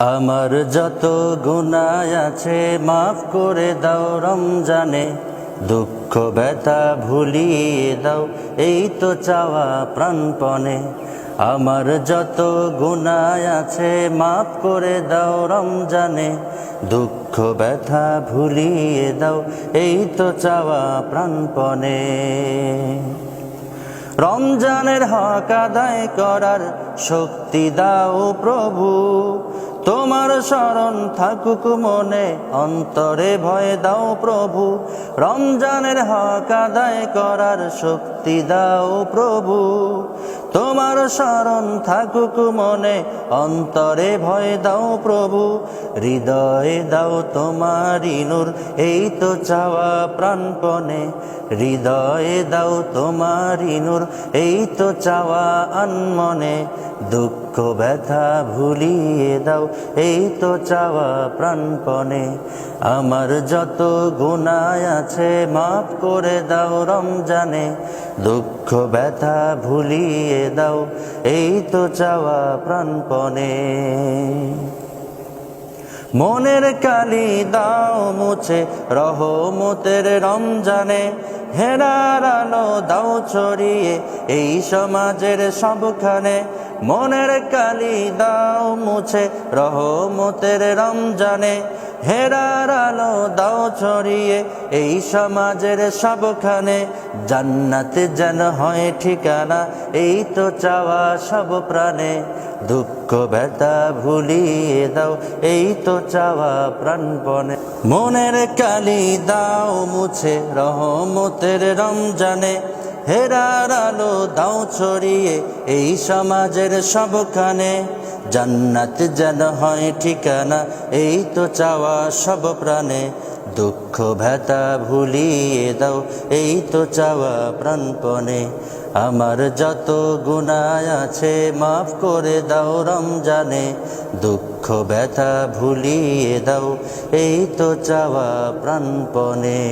আমার যত গুনায় আছে মাফ করে দাও রমজানে। দুঃখ, ব্যথা ভুলিয়ে দাও, এই তো চাওয়া প্রাণপণে। আমার যত গুনায় আছে মাফ করে দাও রমজানে। দুঃখ, ব্যথা ভুলিয়ে দাও, এই তো চাওয়া প্রাণপণে। রমজানের হক আদায় করার শক্তি দাও প্রভু। তোমার শরণ থাকুক মনে, অন্তরে ভয় দাও প্রভু। রমজানের হক আদায় করার শক্তি দাও প্রভু। তোমার শরণ থাকুক মনে। অন্তরে ভয় দাও প্রভু, হৃদয়ে দাও তোমারি নূর। এই তো চাওয়া প্রাণপণে, হৃদয়ে দাও তোমারি নূর। এই তো চাওয়া আনমনে, দুঃখ ব্যথা ভুলিয়ে দাও। এই তো চাওয়া প্রাণপণে, আমার যত গুণায় আছে মাফ করে দাও রমজানে। দুঃখ ব্যথা ভুলিয়ে দাও এই তো চাওয়া প্রাণপণে। মনের কালি দাও মুছে, রহমতের রমজানে। হেরার আলো দাও ছড়িয়ে, এই সমাজের সবখানে। মনের কালি দাও মুছে, রহমতের রমজানে হেরার আলো দাও ছড়িয়ে, এই সমাজের সবখানে জান্নাতে যেন হয় ঠিকানা, এই তো চাওয়া সব প্রাণে। দুঃখ, ব্যথা ভুলিয়ে দাও, এই তো চাওয়া প্রাণপণে। মনের কালি দাও মুছে, রহমতের রমজানে হেরার আলো দাও ছড়িয়ে, এই সমাজের সবখানে জান্নাত যেন হয় ঠিকানা, এই তো চাওয়া সব প্রাণে। দুঃখ ব্যথা ভুলিয়ে দাও, এই তো চাওয়া প্রাণপণে। আমার যত গুণায় আছে মাফ করে দাও রমজানে। দুঃখ ব্যথা ভুলিয়ে দাও, এই তো চাওয়া প্রাণপণে।